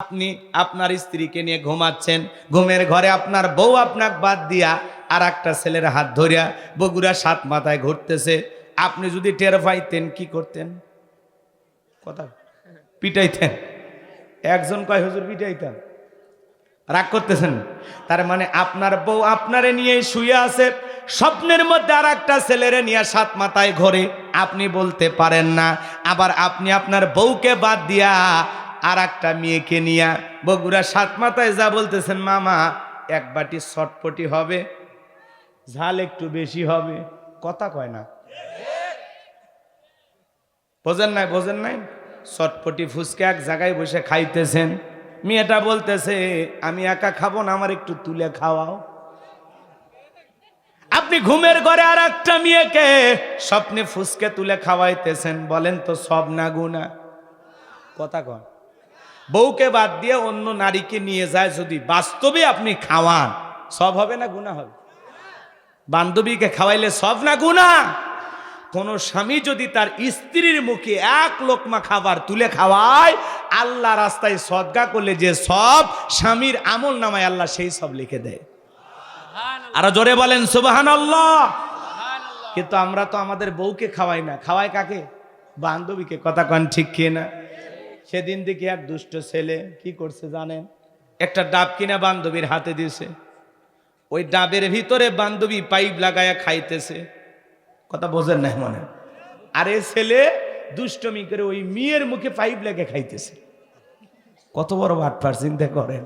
আপনি আপনার স্ত্রীকে নিয়ে ঘুমাচ্ছেন, ঘুমের ঘরে আপনার বউ আপনাকে বাদ দিয়া আর একটা ছেলের হাত ধরিয়া বগুড়া সাত মাথায় ঘুরতেছে। আপনি যদি টের পাইতেন, কি করতেন? কথা পিটাইতেন। একজন কয়, হুজুর পিটাইতেন রাগ করতেছেন? তার মানে আপনার বউ আপনারে নিয়ে শুয়ে আছে, স্বপ্নের মধ্যে আর একটা ছেলেরে নিয়ে সাত মাথায় ঘরে। আপনি বলতে পারেন না। আবার আপনি আপনার বউকে বাদ দিয়া আর একটা মেয়েকে নিয়া বগুড়া সাত মাথায় যা বলতেছেন, মামা, এক বাটি চটপটি হবে, ঝাল একটু বেশি হবে। কথা কয় না। বোঝেন নাই বোঝেন নাই? চটপটি ফুচকা এক জায়গায় বসে খাইতেছেন। মেয়েটা বলতেছে, আমি একা খাব না, আমার একটু তুলে খাওয়াও। আপনি ঘুমের ঘরে আর একটা মেয়েকে স্বপ্নে ফুসকে তুলে খাওয়াইতেছেন, বলেন তো সব না গুণা কথা কন বউকে বাদ দিয়ে অন্য নারীকে নিয়ে যায় যদি বাস্তবে আপনি খাওয়ান সব হবে না গুণা হবে? বান্ধবীকে খাওয়াইলে সব না গুণা কোন স্বামী যদি তার স্ত্রীর মুখে এক লোকমা খাবার তুলে খাওয়ায় আল্লাহ রাস্তায় সদগা করলে যে সব স্বামীর আমল নামায় আল্লাহ সেই সব লিখে দেয়। আরও জোরে বলেন সুবাহান আল্লাহ কিন্তু আমরা তো আমাদের বউকে খাওয়াই না। খাওয়াই কাকে? বান্ধবীকে। কথা কন ঠিক খেয়ে না? সেদিন দেখি এক দুষ্ট ছেলে কি করছে জানেন? একটা ডাব কিনা বান্ধবীর হাতে দিয়েছে। ওই ডাবের ভিতরে বান্ধবী পাইপ লাগায়া খাইতেছে। কথা বোঝেন না মনে? আরে ছেলে দুষ্টমি করে ওই মেয়ের মুখে পাইপ লেগে খাইতেছে। কত বড় বাটপার চিন্তা করেন।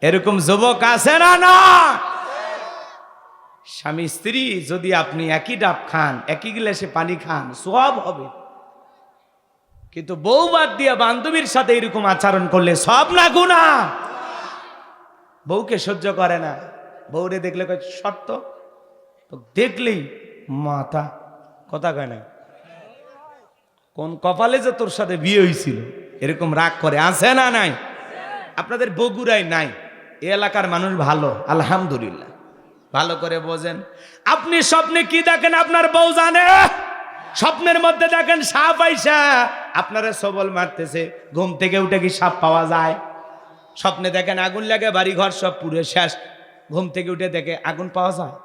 এরকম যুবক আছে না না? স্বামী স্ত্রী যদি আপনি একই ডাব খান, একই গ্লাসে পানি খান, সব হবে। কিন্তু বউ বাদ দিয়া বান্ধবীর সাথে এরকম আচরণ করলে সব না গুণা বউকে সহ্য করে না। বউরে দেখলে সত্য তো দেখলেই মাথা কথা কয় না। কোন কপালে যে তোর সাথে বিয়ে হয়েছিল এরকম রাগ করে, আছে না নাই? আপনাদের বগুড়াই নাই। এ এলাকার মানুষ ভালো, আলহামদুলিল্লাহ। ভালো করে বোঝেন। আপনি স্বপ্নে কি দেখেন? আপনার বউ জানে। স্বপ্নের মধ্যে দেখেন সাপ আইসা আপনারা সবল মারতেছে, ঘুম থেকে উঠে কি সাপ পাওয়া যায়? স্বপ্নে দেখেন আগুন লাগে বাড়ি ঘর সব পুরো শেষ। ঘুম থেকে উঠে দেখে আগুন পাওয়া যায়।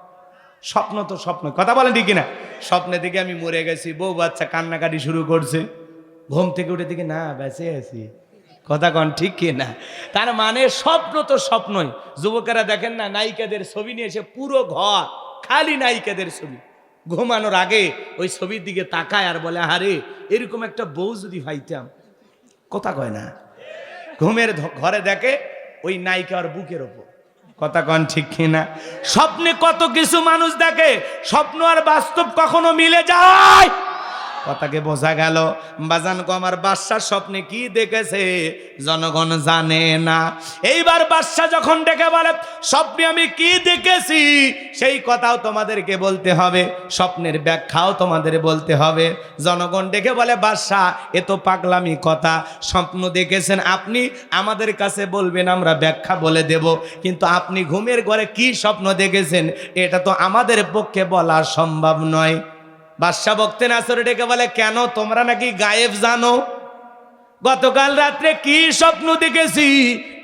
স্বপ্ন তো স্বপ্ন, কথা বলেন ঠিক না স্বপ্নে দিকে আমি মরে গেছি, বউ বাচ্চা কান্নাকাটি শুরু করছে। ঘুম থেকে উঠে দেখি, না, বেঁচে আছি। কথা কন ঠিক কি না তার মানে স্বপ্ন তো স্বপ্নই। যুবকেরা দেখেন না, নায়িকাদের ছবি নিয়ে এসে পুরো ঘর, খালি নায়িকাদের ছবি। ঘুমানোর আগে ওই ছবির দিকে তাকায় আর বলে আরে এরকম একটা বউ যদি ভাইতাম। কথা কয় না। ঘুমের ঘরে দেখে ওই নায়িকা আর বুকের ওপর। কথা কন ঠিক কিনা? স্বপ্নে কত কিছু মানুষ দেখে, স্বপ্ন আর বাস্তব কখনো মিলে যায়। কথাকে বোঝা গেল। বাজান আমার বাদশার স্বপ্নে কি দেখেছে জনগণ জানে না। এইবার বাদশা যখন ডেকে বলে, স্বপ্নে আমি কি দেখেছি? সেই কথাও তোমাদেরকে বলতে হবে। স্বপ্নের ব্যাখ্যাও তোমাদের বলতে হবে। জনগণ ডেকে বলে বাদশাহ এ তো পাগলামি কথা। স্বপ্ন দেখেছেন আপনি? আমাদের কাছে বলবেন, আমরা ব্যাখ্যা বলে দেব। কিন্তু আপনি ঘুমের ঘরে কি স্বপ্ন দেখেছেন? এটা তো আমাদের পক্ষে বলা সম্ভব নয়। বাদশাহ বক্তে নাসরে ডেকে বলে, কেন তোমরা নাকি গায়েব জানো? গতকাল রাত্রে কি স্বপ্ন দেখেছি?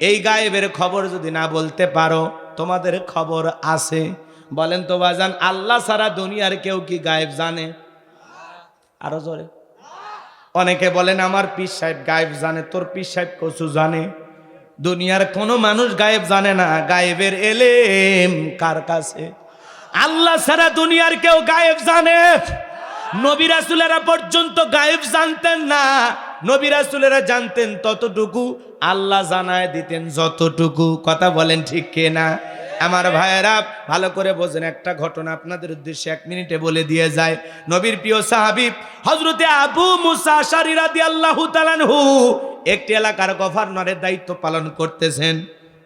এই গায়েবের খবর যদি না বলতে পারো, তোমাদের খবর আছে। বলেন তো বাজান, আল্লাহ সারা দুনিয়ার কেউ কি গায়েব জানে? আরও জোরে। অনেকে বলেন, আমার পীর সাহেব গায়েব জানে, তোর পীর সাহেব কচু জানে। দুনিয়ার কোনো মানুষ গায়েব জানে না, গায়েবের এলেম কার কাছে? আল্লাহ সারা দুনিয়ার কেউ গায়েব জানে। নবী রাসূলেরা পর্যন্ত গায়েব জানতেন না। নবী রাসূলেরা জানতেন ততটুকু, আল্লাহ জানায় দিতেন যতটুকু। কথা বলেন ঠিক কে না আমার ভাইয়েরা, ভালো করে বোঝেন, একটা ঘটনা আপনাদের উদ্দেশ্যে এক মিনিটে বলে দিয়ে যায়। নবীর প্রিয় সাহাবিব হজরতে আবু মুসা আশারি রাদিয়াল্লাহু তাআলাহু একটি এলাকার গভর্নরের দায়িত্ব পালন করতেছেন।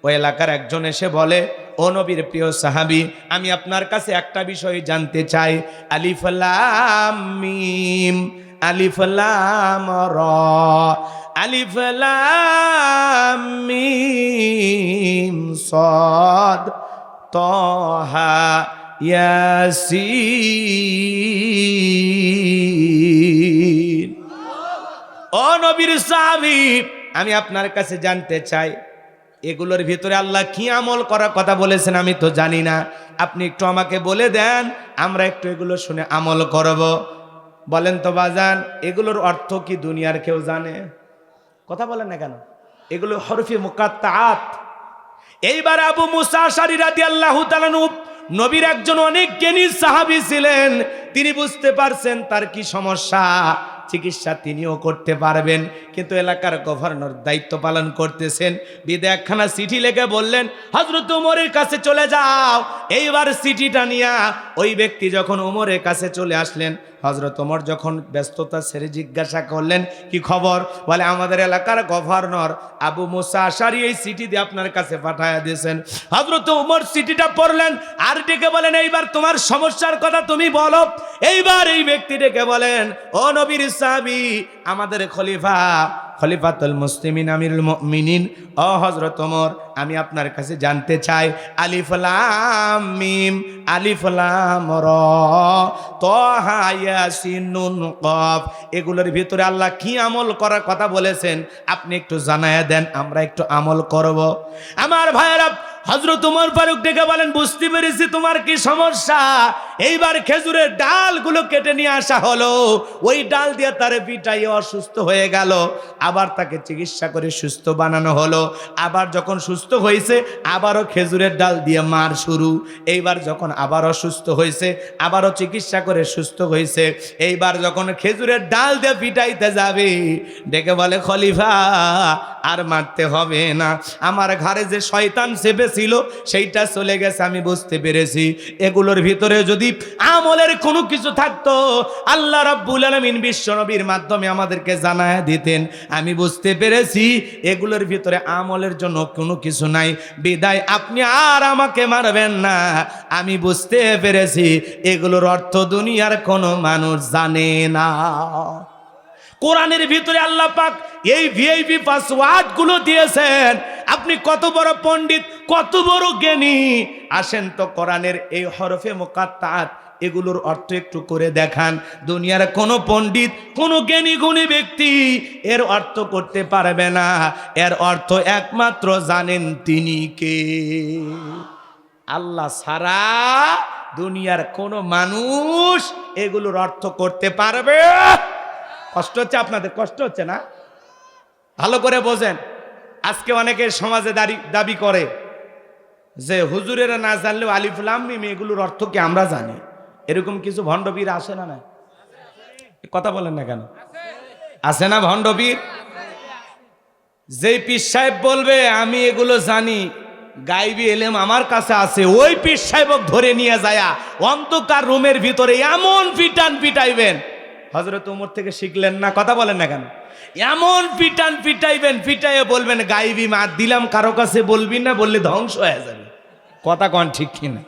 ওই এলাকার একজন এসে বলে ও নবীর প্রিয় সাহাবি, আমি আপনার কাছে একটা বিষয় জানতে চাই। আলিফলাম মিম। আলিফলাম র। আলিফলাম মিম, সদ তহা ইয়াসি ও নবীর সাহাবি, আমি আপনার কাছে জানতে চাই। এগুলোর ভিতরে আল্লাহ কি আমল করার কথা বলেছেন আমি তো জানি না। আপনি একটু আমাকে বলে দেন, আমরা একটু এগুলো শুনে আমল করব। বলেন তো বাজান, এগুলোর অর্থ কি দুনিয়ার কেউ জানে? কথা বলেন না কেন? এগুলো হরফি মুকাত্তাআত। এইবার আবু মুসা আশারি রাদিয়াল্লাহু তাআলা নবীর একজন অনেক জ্ঞানী সাহাবী ছিলেন। তিনি বুঝতে পারছেন তার কি সমস্যা। চিকিৎসা তিনিও করতে পারবেন। কিন্তু এলাকার গভর্নর দায়িত্ব পালন করতেছেন। বিদে একখানা চিঠি লেগে বললেন হজরত উমরের কাছে চলে যাও। এইবার চিঠিটা নিয়া ওই ব্যক্তি যখন উমরের কাছে চলে আসলেন হজরত ওমর যখন ব্যস্ততা সেরে জিজ্ঞাসা করলেন, কি খবর? বলে, আমাদের এলাকার গভর্নর আবু মুসা আশারি এই সিটি দিয়ে আপনার কাছে পাঠায়া দিয়েছেন। হজরত উমর সিটিটা পড়লেন, আর ডেকে বলেন, এইবার তোমার সমস্যার কথা তুমি বলো। এইবার এই ব্যক্তি ডেকে বলেন, ও নবীর সাহাবি, আমাদের খলিফা খলিফাতুল মুসলিমিন, আমিরুল মিনিন অ হজরত ওমর, আমি আপনার কাছে জানতে চাই। আলিফলাম মিম আলিফলাম র। নুন কফ। এগুলোর ভিতরে আল্লাহ কি আমল করার কথা বলেছেন? আপনি একটু জানায় দেন, আমরা একটু আমল করব। আমার ভাইয়েরা হজরত উমর ফারুক ডেকে বলেন, বুঝতে পেরেছি তোমার কি সমস্যা। এইবার খেজুরের ডালগুলো কেটে নিয়ে আসা হলো। ওই ডাল দিয়ে তার পিটাই অসুস্থ হয়ে গেল। আবার তাকে চিকিৎসা করে সুস্থ বানানো হলো। আবার যখন সুস্থ হয়েছে, আবারও খেজুরের ডাল দিয়ে মার শুরু। এইবার যখন আবার অসুস্থ হয়েছে, আবারও চিকিৎসা করে সুস্থ হয়েছে। এইবার যখন খেজুরের ডাল দিয়ে পিটাইতে যাবে, ডেকে বলে, খলিফা, আর মারতে হবে না। আমার ঘরে যে শয়তান চেপেছিল সেইটা চলে গেছে, আমি বুঝতে পেরেছি। এগুলোর ভিতরে যদি আমলের কোনো কিছু থাকতো, আল্লাহ রাব্বুল আলামিন বিশ্বনবীর মাধ্যমে আমাদেরকে জানায় দিতেন। আমি বুঝতে পেরেছি, এগুলোর ভিতরে আমলের জন্য কোনো কিছু নাই। বিদায়, আপনি আর আমাকে মারবেন না। আমি বুঝতে পেরেছি, এগুলোর অর্থ দুনিয়ার কোনো মানুষ জানে না। কোরআনের ভিতরে আল্লাহ পাক এই ভিআইপি পাসওয়ার্ডগুলো দিয়েছেন। আপনি কত বড় পণ্ডিত, কত বড় জ্ঞানী। আসেন তো কোরআনের এই হরফে মোকাত্তাত, এগুলোর অর্থ একটু করে দেখান। দুনিয়ার কোনো পণ্ডিত, কোনো জ্ঞানী গুণী ব্যক্তি এর অর্থ করতে পারবে না। এর অর্থ একমাত্র জানেন তিনি কে। আল্লাহ সারা দুনিয়ার কোনো মানুষ এগুলোর অর্থ করতে পারবে কষ্ট হচ্ছে আপনাদের, কষ্ট হচ্ছে না? ভালো করে বোঝেন। আজকে অনেকে সমাজে দাঁড়ি দাবি করে যে হুজুরেরা না জানলেও আলিফুলাম মিম, এগুলোর অর্থ কি আমরা জানি? এরকম কিছু ভণ্ডবীর আসে না না কথা বলেন না কেন? আসে না ভণ্ডবীর? যেই পীর সাহেব বলবে, আমি এগুলো জানি, গাইবি এলেম আমার কাছে আছে। ওই পীর সাহেবক ধরে নিয়ে যায়া অন্ধকার রুমের ভিতরে এমন পিটান পিটাইবেন। হজরত উমর থেকে শিখলেন না, কথা বলেন না কেন? এমন পিটান পিটাইবেন, পিটাইয়ে বলবেন, গাইবি মা, দিলাম কারও কাছে, বলবি না, বললে ধ্বংস হয়ে যাবে। কথা কন ঠিক কিনা?